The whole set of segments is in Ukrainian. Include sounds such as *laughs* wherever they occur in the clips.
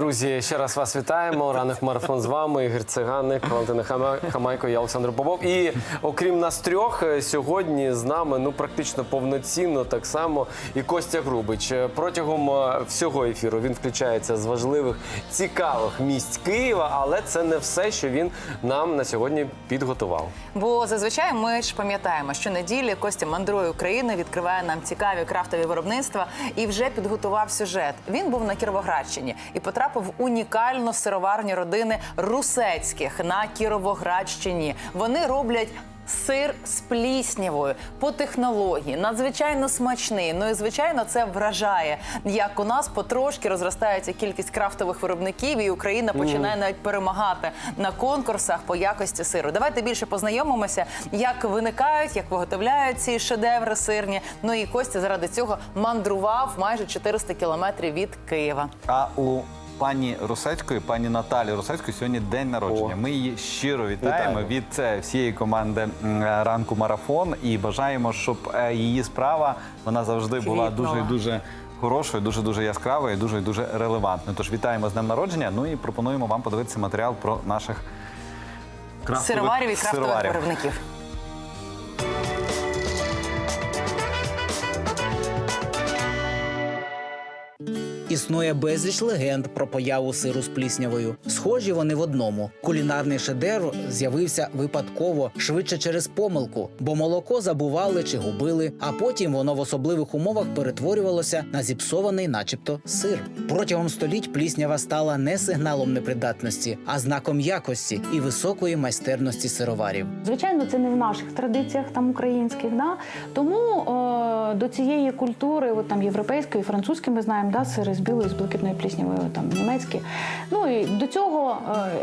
Друзі, ще раз вас вітаємо. Ранок марафон з вами. Ігор Циганик, Валентина Хама- Хамайко, я Олександр Попов. І окрім нас трьох, е, сьогодні з нами ну практично повноцінно так само і Костя Грубич. Е, Протягом е, всього ефіру він включається з важливих цікавих місць Києва, але це не все, що він нам на сьогодні підготував. Бо зазвичай ми ж пам'ятаємо, що неділі Костя мандрує України, відкриває нам цікаві крафтові виробництва і вже підготував сюжет. Він був на Кіровоградщині і потрапив в унікальну сироварню родини Русецьких на Кіровоградщині. Вони роблять. Сир з пліснявою по технології надзвичайно смачний. Ну і звичайно, це вражає, як у нас потрошки розростається кількість крафтових виробників, і Україна починає навіть перемагати на конкурсах по якості сиру. Давайте більше познайомимося, як виникають, як виготовляють ці шедеври сирні. Ну і Костя заради цього мандрував майже 400 кілометрів від Києва. А у пані Русецької, пані Наталі Русецької, сьогодні день народження. О. Ми її щиро вітаємо, Вітаємо. від е, всієї команди ранку марафон і бажаємо, щоб е, її справа вона завжди була Квітнула. дуже дуже. Хорошою, дуже дуже яскравою, дуже дуже релевантною. Тож вітаємо з днем народження. Ну і пропонуємо вам подивитися матеріал про наших крафтових Сироварів і крафтових сироварів. виробників. Існує безліч легенд про появу сиру з пліснявою. Схожі вони в одному. Кулінарний шедевр з'явився випадково, швидше через помилку, бо молоко забували чи губили, а потім воно в особливих умовах перетворювалося на зіпсований, начебто, сир. Протягом століть пліснява стала не сигналом непридатності, а знаком якості і високої майстерності сироварів. Звичайно, це не в наших традиціях там українських. Да? Тому е, до цієї культури, от, там європейської, французької, ми знаємо, да, сири з білою, з блакитною пліснявою, там німецькі. Ну і до цього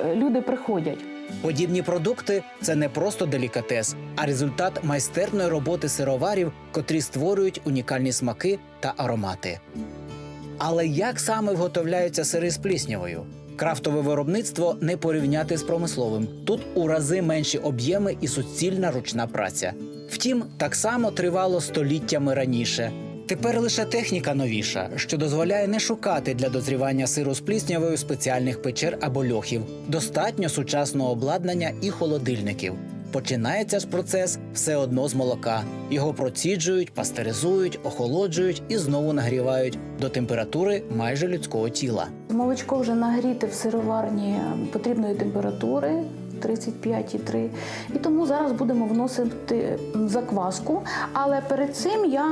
е, люди приходять. Подібні продукти це не просто делікатес, а результат майстерної роботи сироварів, котрі створюють унікальні смаки та аромати. Але як саме виготовляються сири з пліснявою? Крафтове виробництво не порівняти з промисловим. Тут у рази менші об'єми і суцільна ручна праця. Втім, так само тривало століттями раніше. Тепер лише техніка новіша, що дозволяє не шукати для дозрівання сиру з пліснявою спеціальних печер або льохів. Достатньо сучасного обладнання і холодильників. Починається ж процес все одно з молока. Його проціджують, пастеризують, охолоджують і знову нагрівають до температури майже людського тіла. Молочко вже нагріте в сироварні потрібної температури. 35,3. І тому зараз будемо вносити закваску. Але перед цим я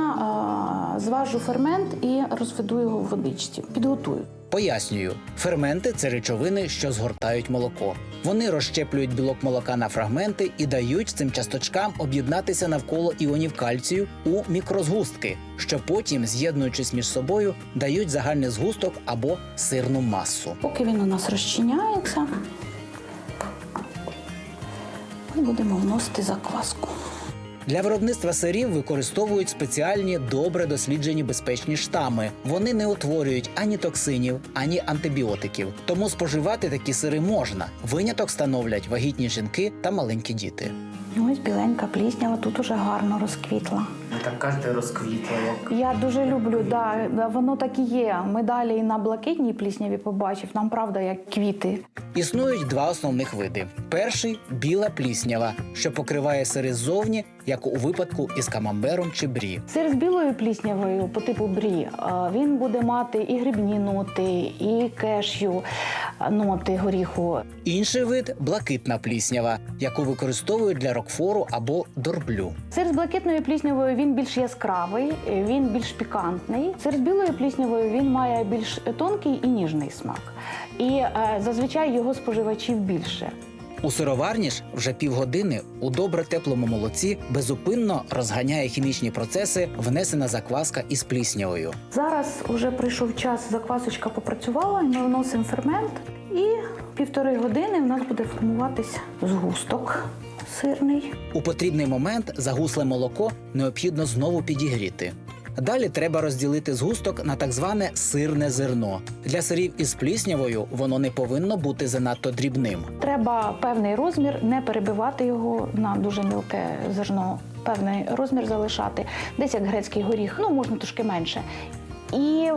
зважу фермент і розведу його в водичці. Підготую. Пояснюю, ферменти це речовини, що згортають молоко. Вони розщеплюють білок молока на фрагменти і дають цим часточкам об'єднатися навколо іонів кальцію у мікрозгустки, що потім, з'єднуючись між собою, дають загальний згусток або сирну масу. Поки він у нас розчиняється, ми будемо вносити закваску. Для виробництва сирів використовують спеціальні добре досліджені безпечні штами. Вони не утворюють ані токсинів, ані антибіотиків. Тому споживати такі сири можна. Виняток становлять вагітні жінки та маленькі діти. Ось біленька пліснява тут уже гарно розквітла. Ви так кажете, розквітла. Я дуже люблю, да, да, воно так і є. Ми далі і на блакитній плісняві побачив. Нам правда як квіти. Існують два основних види: перший біла пліснява, що покриває сири ззовні, як у випадку із камамбером чи брі. Сир з білою пліснявою по типу брі. Він буде мати і грибні ноти, і кешю ноти горіху. Інший вид блакитна пліснява, яку використовують для рокфору або дорблю. Сир з блакитною пліснявою він більш яскравий, він більш пікантний. Сир з білою пліснявою він має більш тонкий і ніжний смак. І е, зазвичай його споживачів більше. У сироварні ж вже півгодини у добре теплому молоці безупинно розганяє хімічні процеси внесена закваска із пліснявою. Зараз вже прийшов час, заквасочка попрацювала, ми вносимо фермент. І півтори години в нас буде формуватись згусток сирний. У потрібний момент загусле молоко необхідно знову підігріти. Далі треба розділити згусток на так зване сирне зерно. Для сирів із пліснявою воно не повинно бути занадто дрібним. Треба певний розмір, не перебивати його на дуже мілке зерно. Певний розмір залишати, десь як грецький горіх, ну можна трошки менше. і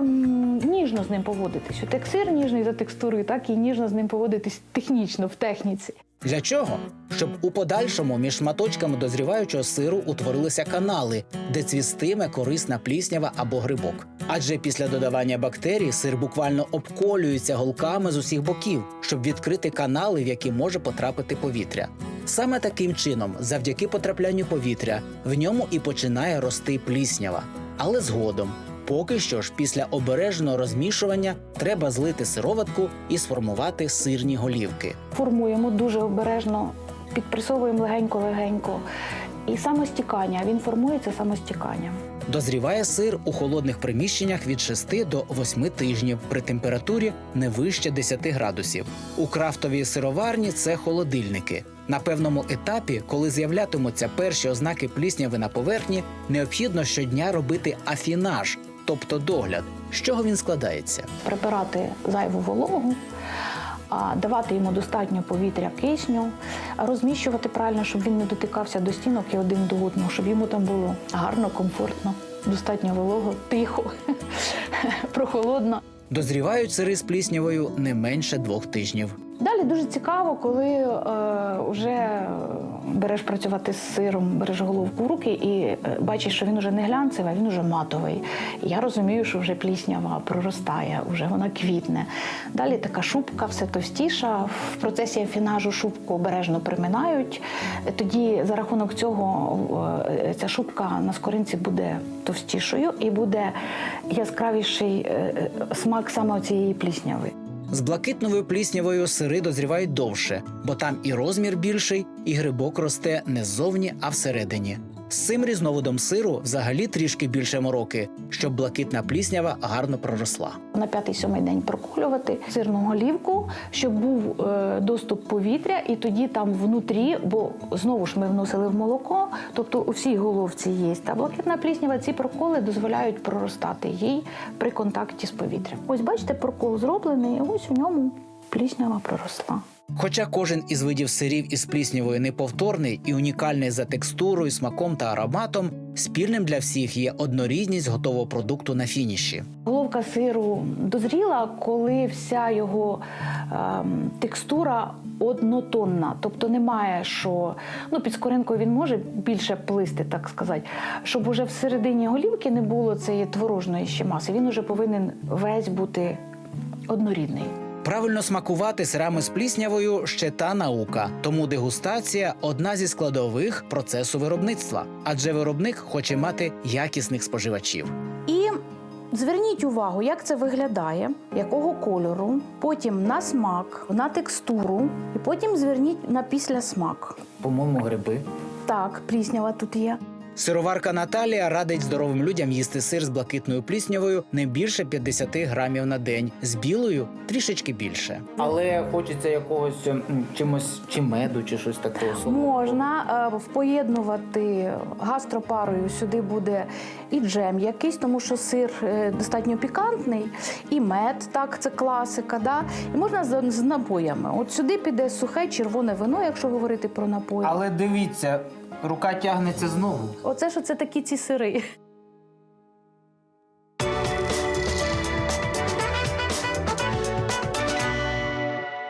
ніжно з ним поводитись. От як сир ніжний за текстурою, так і ніжно з ним поводитись технічно в техніці. Для чого? Щоб у подальшому між шматочками дозріваючого сиру утворилися канали, де цвістиме корисна пліснява або грибок. Адже після додавання бактерій сир буквально обколюється голками з усіх боків, щоб відкрити канали, в які може потрапити повітря. Саме таким чином, завдяки потраплянню повітря, в ньому і починає рости пліснява. Але згодом, поки що ж, після обережного розмішування треба злити сироватку і сформувати сирні голівки. Формуємо дуже обережно, підпресовуємо легенько-легенько. І самостікання, він формується самостіканням. Дозріває сир у холодних приміщеннях від 6 до 8 тижнів при температурі не вище 10 градусів. У крафтовій сироварні це холодильники. На певному етапі, коли з'являтимуться перші ознаки плісняви на поверхні, необхідно щодня робити афінаж, тобто догляд. З чого він складається? Прибирати зайву вологу, давати йому достатньо повітря кисню, розміщувати правильно, щоб він не дотикався до стінок і один до одного, щоб йому там було гарно, комфортно, достатньо волого, тихо, *laughs* прохолодно. Дозрівають сири з пліснявою не менше двох тижнів. Далі дуже цікаво, коли е, вже береш працювати з сиром, береш головку в руки і е, бачиш, що він вже не глянцевий, а він вже матовий. Я розумію, що вже пліснява проростає, вже вона квітне. Далі така шубка, все товстіша. В процесі афінажу шубку обережно приминають. Тоді за рахунок цього е, ця шубка на скоринці буде товстішою і буде яскравіший е, смак саме цієї плісняви. З блакитновою пліснявою сири дозрівають довше, бо там і розмір більший, і грибок росте не ззовні, а всередині. З цим різновидом сиру взагалі трішки більше мороки, щоб блакитна пліснява гарно проросла. на п'ятий-сьомий день проколювати сирну голівку, щоб був е, доступ повітря, і тоді там внутрі, бо знову ж ми вносили в молоко, тобто у всій головці є. Та блакитна пліснява ці проколи дозволяють проростати їй при контакті з повітрям. Ось бачите, прокол зроблений, ось у ньому пліснява проросла. Хоча кожен із видів сирів із пліснявою неповторний і унікальний за текстурою, смаком та ароматом, спільним для всіх є однорідність готового продукту на фініші. Головка сиру дозріла, коли вся його ем, текстура однотонна. Тобто немає, що ну, під скоринкою він може більше плисти, так сказати, щоб уже всередині голівки не було цієї творожної ще маси. Він уже повинен весь бути однорідний. Правильно смакувати сирами з пліснявою ще та наука, тому дегустація одна зі складових процесу виробництва, адже виробник хоче мати якісних споживачів. І зверніть увагу, як це виглядає, якого кольору, потім на смак, на текстуру, і потім зверніть на післясмак. По-моєму, гриби. Так, пліснява тут є. Сироварка Наталія радить здоровим людям їсти сир з блакитною пліснявою не більше 50 грамів на день, з білою трішечки більше. Але хочеться якогось м, чимось, чи меду, чи щось такого солодкого. Можна е, поєднувати гастропарою. Сюди буде і джем якийсь, тому що сир е, достатньо пікантний, і мед, так, це класика. Да? І можна з, з напоями. От сюди піде сухе червоне вино, якщо говорити про напої. Але дивіться, рука тягнеться знову. Оце ж оце такі ці сири.